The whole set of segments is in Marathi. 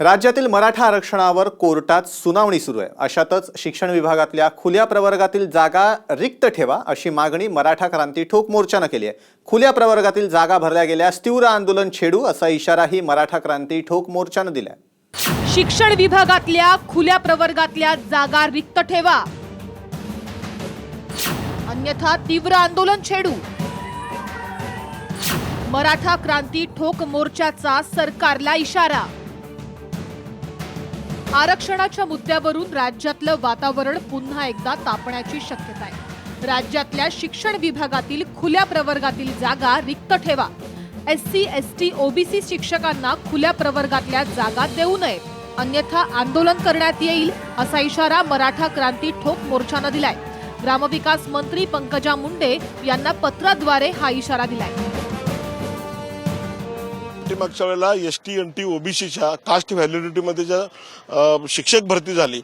राज्यातील मराठा आरक्षणावर कोर्टात सुनावणी सुरू आहे. अशातच शिक्षण विभागातल्या खुल्या प्रवर्गातील जागा रिक्त ठेवा अशी मागणी मराठा क्रांती ठोक मोर्चानं केली आहे. खुल्या प्रवर्गातील जागा भरल्या गेल्यास तीव्र आंदोलन छेडू असा इशाराही मराठा क्रांती ठोक मोर्चानं दिलाय. शिक्षण विभागातल्या खुल्या प्रवर्गातल्या जागा रिक्त ठेवा. अन्यथा तीव्र आंदोलन छेडू. मराठा क्रांती ठोक मोर्चाचा सरकारला इशारा. आरक्षणाच्या मुद्द्यावरून राज्यातलं वातावरण पुन्हा एकदा तापण्याची शक्यता आहे. राज्यातल्या शिक्षण विभागातील खुल्या प्रवर्गातील जागा रिक्त ठेवा. S C S T OBC शिक्षकांना खुल्या प्रवर्गातल्या जागा देऊ नयेत अन्यथा आंदोलन करण्यात येईल असा इशारा मराठा क्रांती ठोक मोर्चानं दिलाय. ग्रामविकास मंत्री पंकजा मुंडे यांना पत्राद्वारे हा इशारा दिलाय. मागच्या वेळेला एस टी एन टी ओबीसीच्या कास्ट व्हॅलिडिटीमध्ये ज्या शिक्षक भरती झाली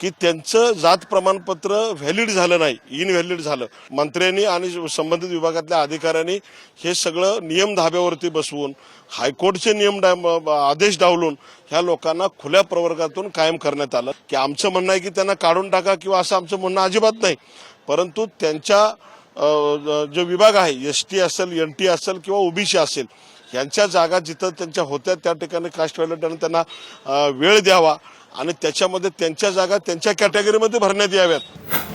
की त्यांचं जात प्रमाणपत्र व्हॅलिड झालं नाही इनव्हॅलिड झालं. मंत्र्यांनी आणि संबंधित विभागातल्या अधिकाऱ्यांनी हे सगळं नियम धाब्यावरती बसवून हायकोर्टचे नियम डा- आदेश डावलून ह्या लोकांना खुल्या प्रवर्गातून कायम करण्यात आलं. की आमचं म्हणणं आहे की त्यांना काढून टाका किंवा असं आमचं म्हणणं अजिबात नाही. परंतु त्यांच्या जो विभाग आहे एस टी असेल एन टी असेल किंवा ओबीसी असेल यांच्या जागा जिथं त्यांच्या होत्या त्या ठिकाणी कास्ट व्हॅलिडीने त्यांना वेळ द्यावा आणि त्याच्यामध्ये त्यांच्या जागा त्यांच्या कॅटेगरीमध्ये भरण्यात याव्यात.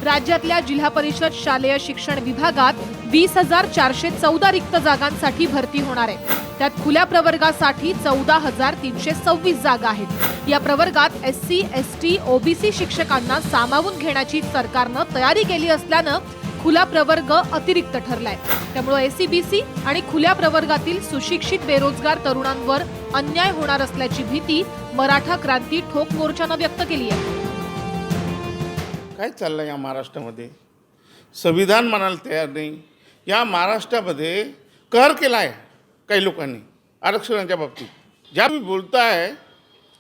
राज्यातल्या जिल्हा परिषद शालेय शिक्षण विभागात वीस हजार चारशे चौदा रिक्त जागांसाठी भरती होणार आहे. त्यात खुल्या प्रवर्गासाठी चौदा हजार तीनशे सव्वीस जागा आहेत. या प्रवर्गात S C S T OBC शिक्षकांना सामावून घेण्याची सरकारनं तयारी केली असल्यानं खुला प्रवर्ग अतिरिक्त ठरलाय. त्यामुळे एसीबीसी आणि खुल्या प्रवर्गातील सुशिक्षित बेरोजगार तरुणांवर अन्याय होणार असल्याची भीती मराठा क्रांती ठोक मोर्चानं व्यक्त केली आहे काय चाललं या महाराष्ट्रामध्ये? संविधान म्हणायला तयार नाही. या महाराष्ट्रामध्ये कर केला आहे काही लोकांनी आरक्षणाच्या बाबतीत. ज्या मी बोलताय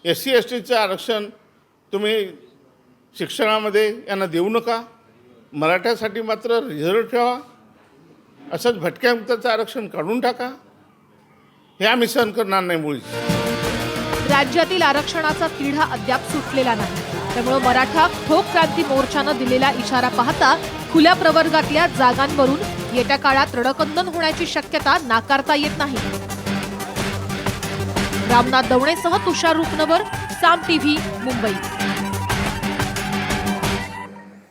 एस सी एस टीचं आरक्षण तुम्ही शिक्षणामध्ये यांना देऊ नका. मराठ्यासाठी मात्र रिझर्व ठेवा. असंच भटक्या मुक्ताचं आरक्षण काढून टाका. हे आम्ही सहन करणार नाही मुळीच. राज्यातील आरक्षणाचा तिढा अद्याप सुटलेला नाही. त्यामुळे मराठा ठोक क्रांती मोर्चानं दिलेला इशारा पाहता खुल्या प्रवर्गातल्या जागांवरून येत्या काळात रडकंदन होण्याची शक्यता नाकारता येत नाही. रामनाथ दवणेसह तुषार रुपनवर साम टीव्ही मुंबई.